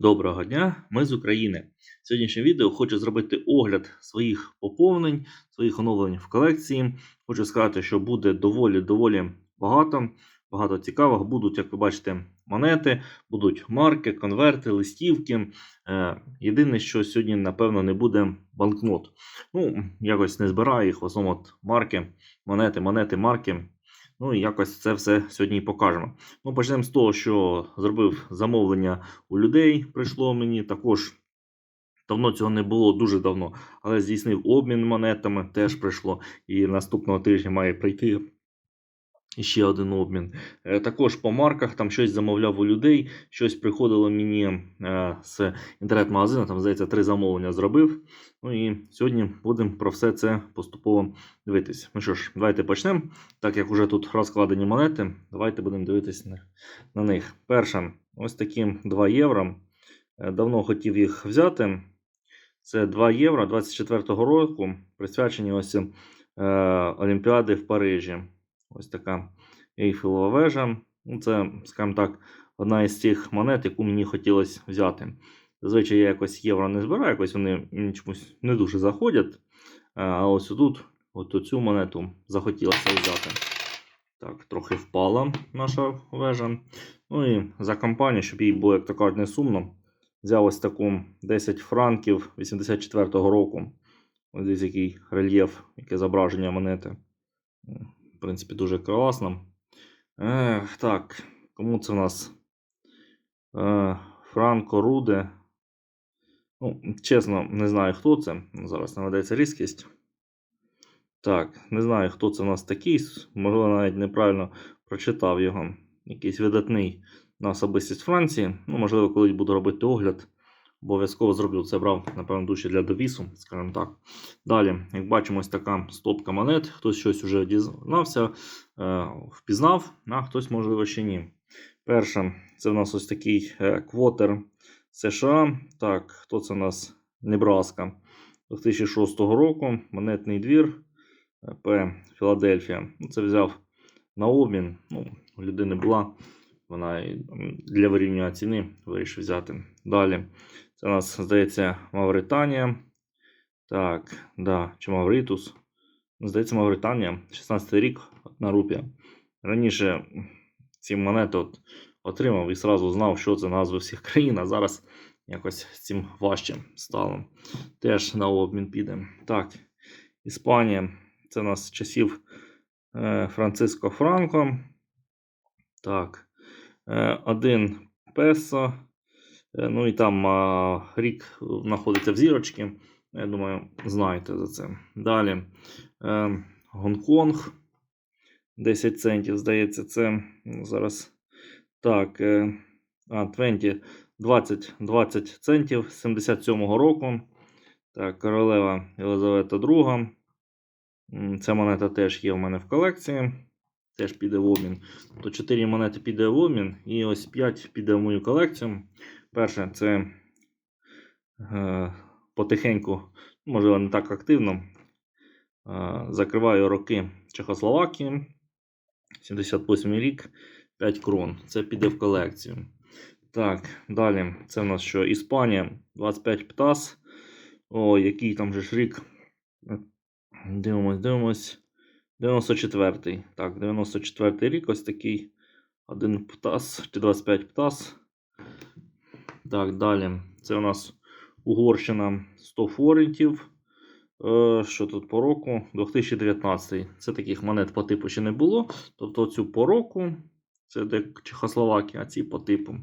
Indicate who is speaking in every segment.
Speaker 1: Доброго дня, ми з України. Сьогоднішнє відео хочу зробити огляд своїх поповнень, своїх оновлень в колекції. Хочу сказати, що буде доволі доволі багато, багато цікавого. Будуть, як ви бачите, монети, будуть марки, конверти, листівки. Е, єдине, що сьогодні, напевно, не буде банкнот. Ну, якось не збираю їх, в основному марки, монети, монети, марки. Ну і якось це все сьогодні покажемо. Ну, почнемо з того, що зробив замовлення у людей. Прийшло мені також. Давно цього не було, дуже давно, але здійснив обмін монетами, теж прийшло. І наступного тижня має прийти ще один обмін. Е, Також по марках там щось замовляв у людей, щось приходило мені е, з інтернет-магазину, там, здається, три замовлення зробив. Ну і сьогодні будемо про все це поступово дивитись. Ну що ж, давайте почнемо. Так як вже тут розкладені монети, давайте будемо дивитися на, них. Перша, ось такі 2 євро. Е, Давно хотів їх взяти. Це 2 євро 24-го року, присвячені ось Олімпіади в Парижі. Ось така Ейфелова вежа. Ну, це, скажімо так, одна із тих монет, яку мені хотілося взяти. Зазвичай я якось євро не збираю, якось вони мені чомусь не дуже заходять. Е, А ось тут, от цю монету захотілося взяти. Так, трохи впала наша вежа. Ну і за компанію, щоб їй було, як то кажуть, не сумно. Взяв ось таку 10 франків 84-го року. Ось десь який рельєф, яке зображення монети. В принципі, дуже класно. Ех, так, кому це в нас? Е, Франко Руде. Ну, чесно, не знаю, хто це. Зараз наведеться різкість. Так, не знаю, хто це у нас такий. Можливо, навіть неправильно прочитав його. Якийсь видатний на особистість Франції. Ну, можливо, колись буду робити огляд. Обов'язково зроблю це брав, напевно, душі для довісу, скажімо так. Далі, як бачимо, ось така стопка монет. Хтось щось вже дізнався, е, впізнав, а хтось, можливо, ще ні. Перше, це в нас ось такий е, квотер США. Так, хто це у нас? Небраска 2006 року. Монетний двір е, П. Філадельфія. Ну, Це взяв на обмін. Ну, людини була. Вона для вирівнювання ціни вирішив взяти. Далі. Це у нас, здається, Мавританія. Так, да, чи Мавритус. Здається, Мавританія. 16 рік, одна рупія. Раніше ці монети от отримав і зразу знав, що це назви всіх країн, а зараз якось цим важче стало. Теж на обмін піде. Так, Іспанія. Це у нас часів е, Франциско Франко. Так, е, один песо. Е, Ну і там рік знаходиться в зірочці. Я думаю, знаєте за це. Далі. Е, Гонконг. 10 центів, здається, це ну, зараз. Так. Е, а, 20, 20, 20 центів 77-го року. Так, королева Єлизавета II. Ця монета теж є в мене в колекції. Теж піде в обмін. То 4 монети піде в обмін, і ось 5 піде в мою колекцію. Перше, це е, потихеньку, можливо, не так активно. Е, закриваю роки Чехословакії. 78 рік, 5 крон. Це піде в колекцію. Так, далі. Це в нас що? Іспанія, 25 птас. О, який там же ж рік. Дивимось, дивимось. 94-й. Так, 94-й рік, ось такий. Один птас, чи 25 птас. Так, далі. Це у нас Угорщина 100 форентів. Е, що тут по року? 2019. Це таких монет по типу ще не було. Тобто цю по року. Це де Чехословакія, а ці по типу.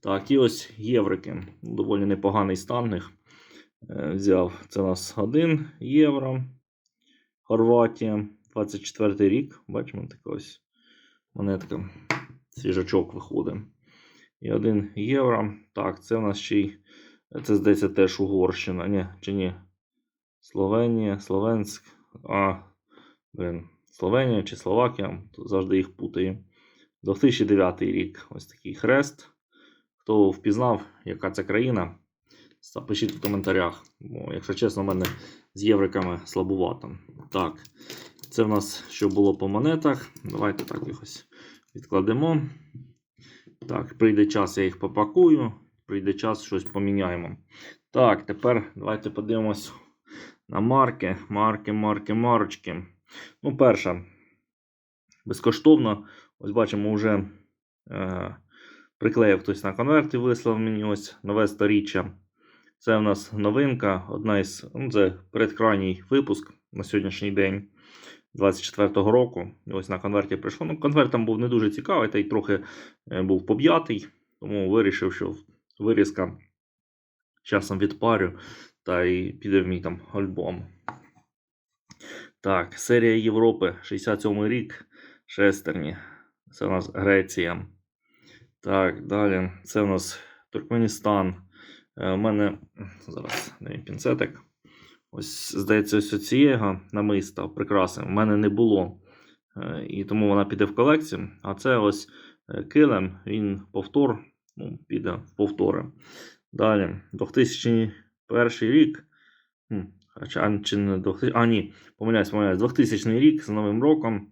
Speaker 1: Так, і ось єврики. Доволі непоганий стан них. Е, взяв. Це у нас 1 євро. Хорватія. 24 рік. Бачимо така ось монетка. Свіжачок виходить. І 1 євро. Так, це у нас ще й. Це здається теж Угорщина. Ні, чи ні? Словенія, Словенськ. А, блин, Словенія чи Словакія. Тут завжди їх путаю. 2009 рік. Ось такий хрест. Хто впізнав, яка це країна, запишіть в коментарях. Бо, якщо чесно, в мене з євриками слабувато. Так, це в нас що було по монетах. Давайте так їх ось відкладемо. Так, прийде час, я їх попакую. прийде час, щось поміняємо. Так, тепер давайте подивимось на марки. Марки, марки, марочки. Ну, перша. Безкоштовно. Ось бачимо, вже е, приклеїв хтось на конверт і вислав мені ось нове сторіччя. Це в нас новинка, одна із ну, це передкрайній випуск на сьогоднішній день 24-го року. Ось на конверті прийшло. Ну, конверт там був не дуже цікавий, та й трохи е, був поб'ятий, тому вирішив, що вирізка часом відпарю та й піде в мій там альбом. Так, серія Європи, 67 рік, шестерні. Це у нас Греція. Так, далі. Це у нас Туркменістан. Е, У мене зараз пінцетик. Ось, здається, ось цієго намиста прикраси. У мене не було. Е, І тому вона піде в колекцію. А це ось е, килим, він повтор, ну, піде в повтори. Далі, 2001 рік. Хоча чи не 2000, а ні, помиляюсь, помиляюсь, 2000 рік з Новим роком.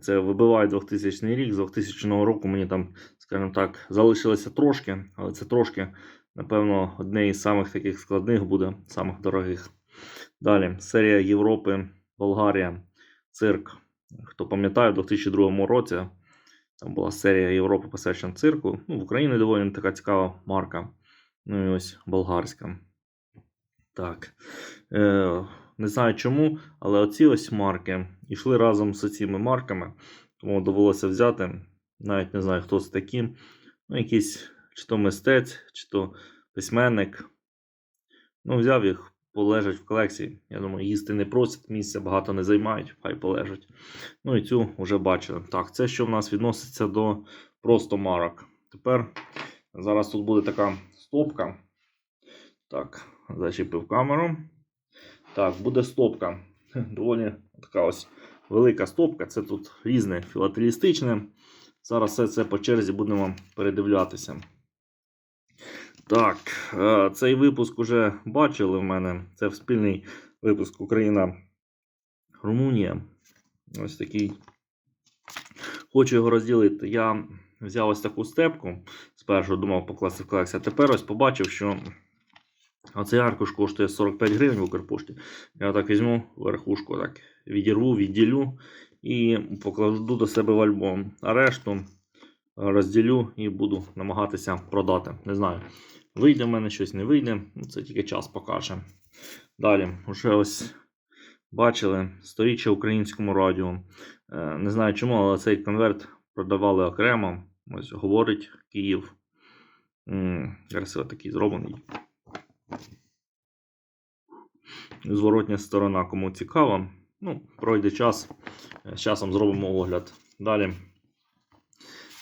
Speaker 1: Це вибиває 2000 рік. З 2000 року мені там, скажімо так, залишилося трошки, але це трошки, напевно, одне із самих таких складних буде, самих дорогих. Далі, серія Європи, Болгарія, цирк. Хто пам'ятає, у 2002 році там була серія Європи посвячена цирку. Ну, в Україні доволі така цікава марка. Ну і ось болгарська. Так. Е, не знаю чому, але оці ось марки йшли разом з цими марками. Тому довелося взяти. Навіть не знаю, хто це такі. Ну, якийсь чи то мистець, чи то письменник. Ну, взяв їх, полежать в колекції. Я думаю, їсти не просять, місця багато не займають, хай полежать. Ну і цю вже бачили. Так, це що в нас відноситься до просто марок. Тепер зараз тут буде така стопка. Так, зачепив камеру. Так, буде стопка. Доволі така ось велика стопка. Це тут різне філателістичне. Зараз все це по черзі будемо передивлятися. Так, е, цей випуск вже бачили в мене. Це спільний випуск Україна-Румунія. Ось такий. Хочу його розділити. Я взяв ось таку степку. Спершу думав покласти в колекцію, а тепер ось побачив, що оцей аркуш коштує 45 гривень в Укрпошті. Я так візьму верхушку, так відірву, відділю і покладу до себе в альбом. А решту розділю і буду намагатися продати. Не знаю, вийде в мене щось, не вийде. Ну, Це тільки час покаже. Далі, вже ось бачили сторіччя українському радіо. Е, Не знаю чому, але цей конверт продавали окремо. Ось говорить Київ. Красиво такий зроблений. Зворотня сторона, кому цікаво. Ну, пройде час. Е, З часом зробимо огляд. Далі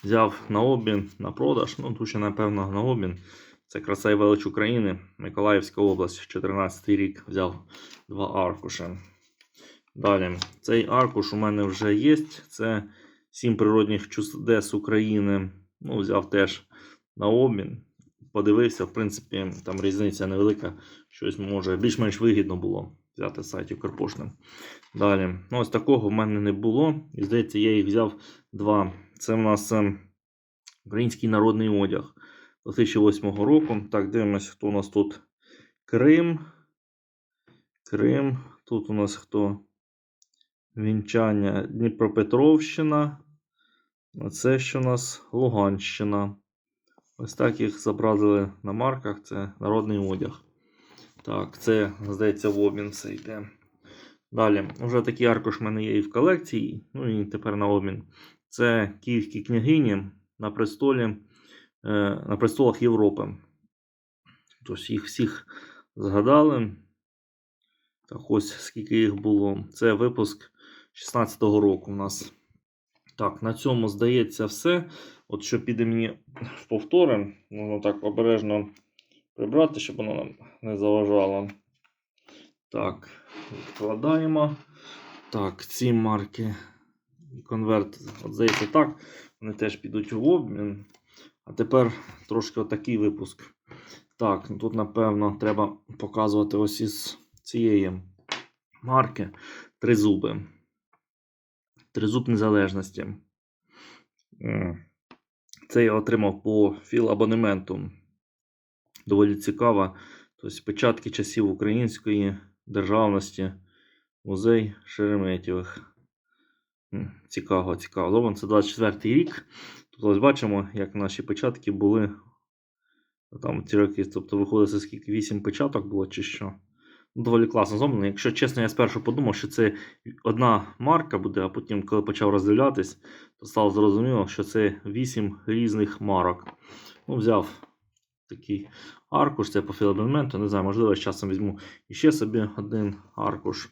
Speaker 1: взяв на обмін, на продаж. Ну, тут ще, напевно, на обмін. Це краса і велич України, Миколаївська область, 14 рік взяв два аркуші. Далі, цей аркуш у мене вже є. Це 7 природних чудес України. Ну, взяв теж на обмін. Подивився, в принципі, там різниця невелика. Щось може більш-менш вигідно було взяти з сайтів. Далі, ну, ось такого в мене не було. І здається, я їх взяв два. Це в нас ем, український народний одяг 2008 року. Так, дивимося, хто у нас тут Крим. Крим. Тут у нас хто? Вінчання Дніпропетровщина. А це що у нас Луганщина. Ось так їх зобразили на марках. Це народний одяг. Так, це, здається, в обмін все йде. Далі, вже такий аркуш в мене є і в колекції. Ну і тепер на обмін. Це київські княгині на престолі, е, на престолах Європи. Тобто їх всіх згадали. Так ось скільки їх було. Це випуск 16-го року у нас. Так, на цьому здається все. От що піде мені в повтори, можна так обережно прибрати, щоб воно нам не заважало. Так, відкладаємо. Так, ці марки. Конверт, от здається, так. Вони теж підуть в обмін. А тепер трошки отакий випуск. Так, ну тут, напевно, треба показувати ось із цієї марки три зуби. Тризуб незалежності. Це я отримав по філабонементу доволі цікава. Тобто печатки часів української державності, музей Шереметєвих. Цікаво, цікаво. Зроблено це 24 рік. Тобто ось бачимо, як наші печатки були там ці роки. Тобто виходить, це скільки 8 печаток було чи що. Ну, Доволі класно зроблено. Якщо чесно, я спершу подумав, що це одна марка буде, а потім, коли почав роздивлятись, то стало зрозуміло, що це 8 різних марок. Ну, взяв такий аркуш, це по філабельменту. Не знаю, можливо, з часом візьму іще собі один аркуш.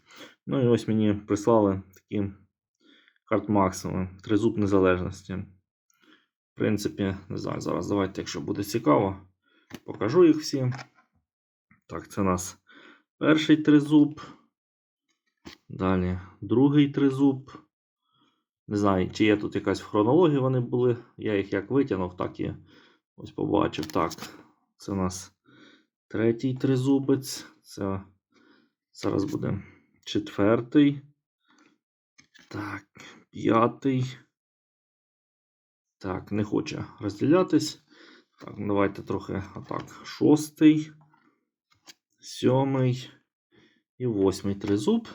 Speaker 1: Ну і ось мені прислали такі карт максимум, тризуб незалежності. В принципі, не знаю, зараз давайте, якщо буде цікаво, покажу їх всі. Так, це у нас перший тризуб. Далі другий тризуб. Не знаю, чи є тут якась в хронології вони були. Я їх як витягнув, так і ось побачив. Так, це у нас третій тризубець. Це зараз буде четвертий. Так, п'ятий. Так, не хоче розділятись. Так, ну, давайте трохи отак. Шостий, сьомий і восьмий тризуб.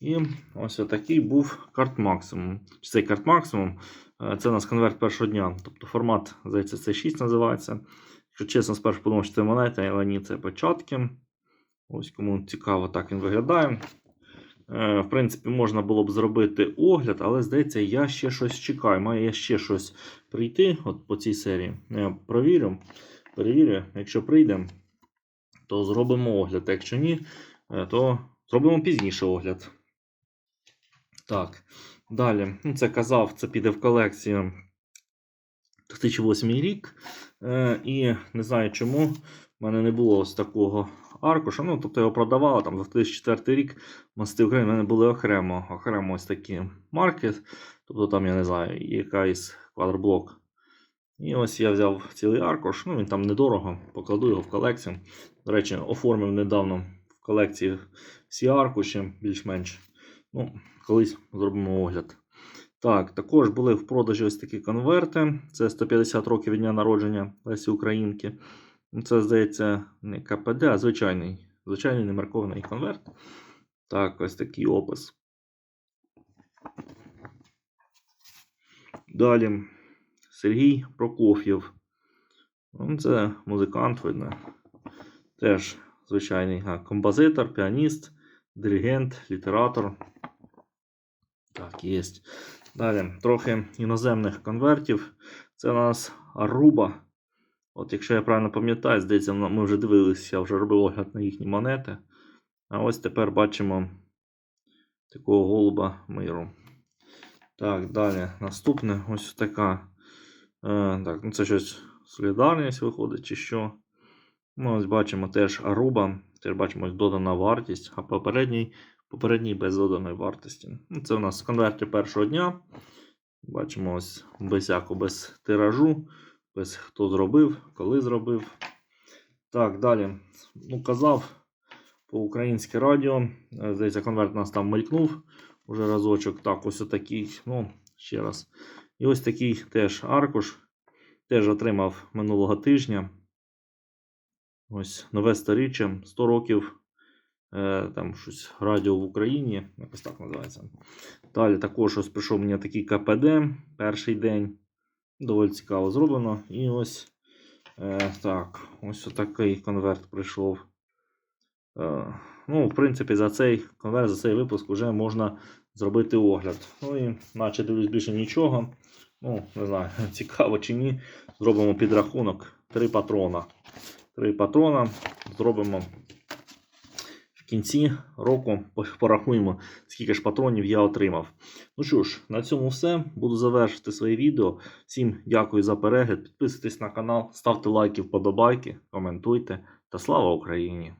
Speaker 1: І ось отакий був карт максимум. Цей карт максимум. е, Це у нас конверт першого дня. Тобто формат, здається, це 6 називається. Якщо чесно, спершу подумав, що це монета, але ні, це початки. Ось кому цікаво, так він виглядає. Е, В принципі, можна було б зробити огляд, але здається, я ще щось чекаю. Має ще щось прийти от по цій серії. Я провірю, перевірю. Якщо прийде, то зробимо огляд. Якщо ні, е, то зробимо пізніше огляд. Так, далі. Ну, Це казав, це піде в колекцію 2008 рік. Е, І не знаю чому. в мене не було ось такого аркуша. Ну, тобто його продавали там 2004 рік. Мости України в мене були окремо, окремо ось такі марки. Тобто там, я не знаю, якийсь квадроблок. І ось я взяв цілий аркуш. Ну, він там недорого, покладу його в колекцію. До речі, оформив недавно в колекції всі аркуші, більш-менш. Ну, колись зробимо огляд. Так, також були в продажі ось такі конверти. Це 150 років від дня народження Лесі Українки. Ну, Це, здається, не КПД, а звичайний, звичайний немаркований конверт. Так, ось такий опис. Далі Сергій Прокоф'єв. Ну, Це музикант, видно. Теж звичайний композитор, піаніст, диригент, літератор. Так, є. Далі трохи іноземних конвертів. Це у нас Аруба. От, якщо я правильно пам'ятаю, здається, ми вже дивилися, я вже робив огляд на їхні монети. А ось тепер бачимо такого голуба миру. Так, далі. Наступне ось така. Е, так, ну Це щось солідарність виходить, чи що. Ну, ось бачимо теж Аруба. Теж бачимо ось додана вартість, а попередній, попередній без доданої вартості. Ну, Це у нас конверти першого дня. Бачимо ось без яко, без тиражу, без хто зробив, коли зробив. Так, далі. Ну, казав по українське радіо. Е, Здається, конверт нас там мелькнув уже разочок. Так, ось отакий. Ну, ще раз. І ось такий теж аркуш. Теж отримав минулого тижня. Ось нове сторіччя. 100 років. Е, там щось радіо в Україні. Якось так називається. Далі також ось прийшов мені такий КПД. Перший день. Доволі цікаво зроблено. І ось е, так, ось такий конверт прийшов. Е, ну, в принципі, за цей конверт, за цей випуск вже можна зробити огляд. Ну і наче дивлюсь більше нічого. Ну, не знаю, цікаво чи ні. Зробимо підрахунок. Три патрона. Три патрона зробимо кінці року. Порахуємо, скільки ж патронів я отримав. Ну що ж, на цьому все. Буду завершити своє відео. Всім дякую за перегляд. Підписуйтесь на канал, ставте лайки, вподобайки, коментуйте. Та слава Україні!